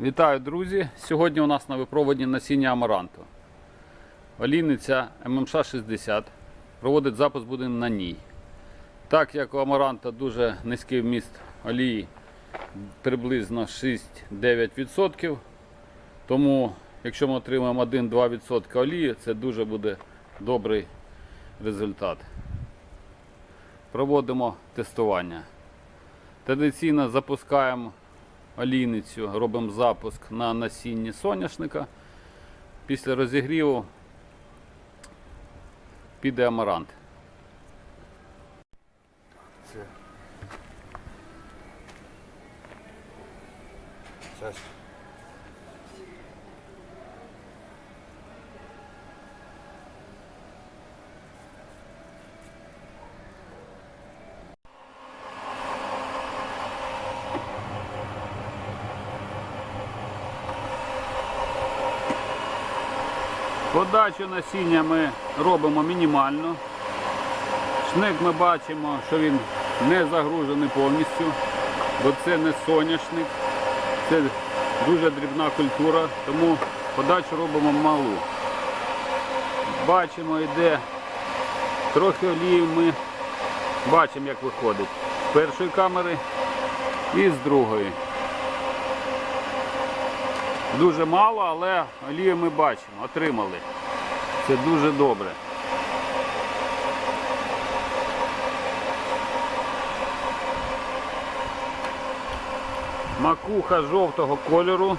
Вітаю, друзі! Сьогодні у нас на випробуванні насіння амаранту. Олійниця ММШ 60. Проводить запуск будемо на ній. Так як у амаранта дуже низький вміст олії, приблизно 6-9%. Тому, якщо ми отримаємо 1-2% олії, це дуже буде добрий результат. Проводимо тестування. Традиційно запускаємо олійницю, робимо запуск на насінні соняшника. Після розігріву піде амарант. Це. Зараз. Подачу насіння ми робимо мінімально. Шник ми бачимо, що він не загружений повністю, бо це не соняшник, це дуже дрібна культура, тому подачу робимо малу. Бачимо, йде трохи олії ми бачимо, як виходить з першої камери і з другої. Дуже мало, але олію ми бачимо, отримали. Це дуже добре. Макуха жовтого кольору.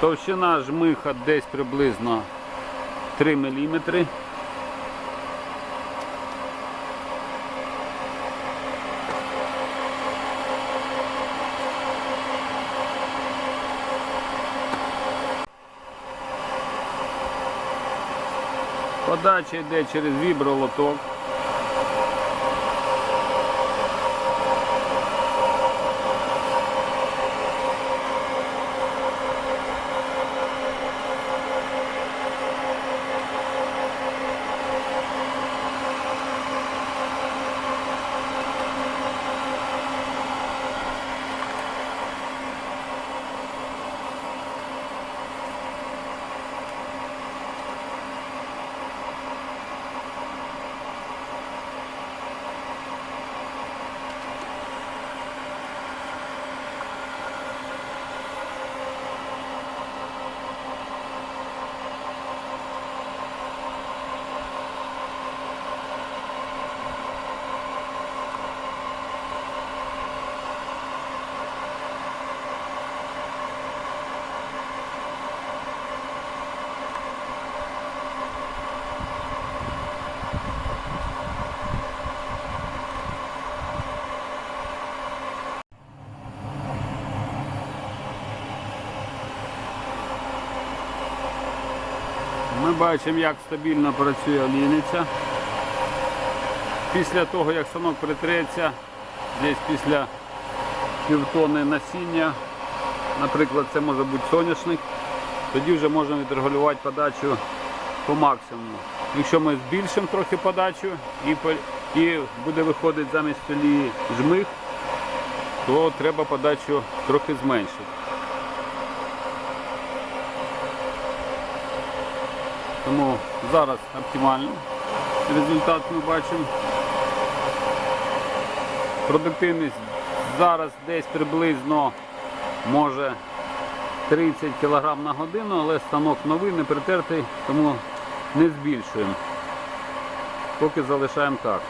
Товщина жмиха десь приблизно 3 мм. Подача йде через вібролоток. Ми бачимо, як стабільно працює олійниця. Після того, як станок притреться, десь після півтони насіння, наприклад, це може бути соняшник, тоді вже можна відрегулювати подачу по максимуму. Якщо ми збільшимо трохи подачу і, і буде виходити замість олії жмих, то треба подачу трохи зменшити. Тому зараз оптимальний результат ми бачимо. Продуктивність зараз десь приблизно може 30 кг на годину, але станок новий, не притертий, тому не збільшуємо. Поки залишаємо так.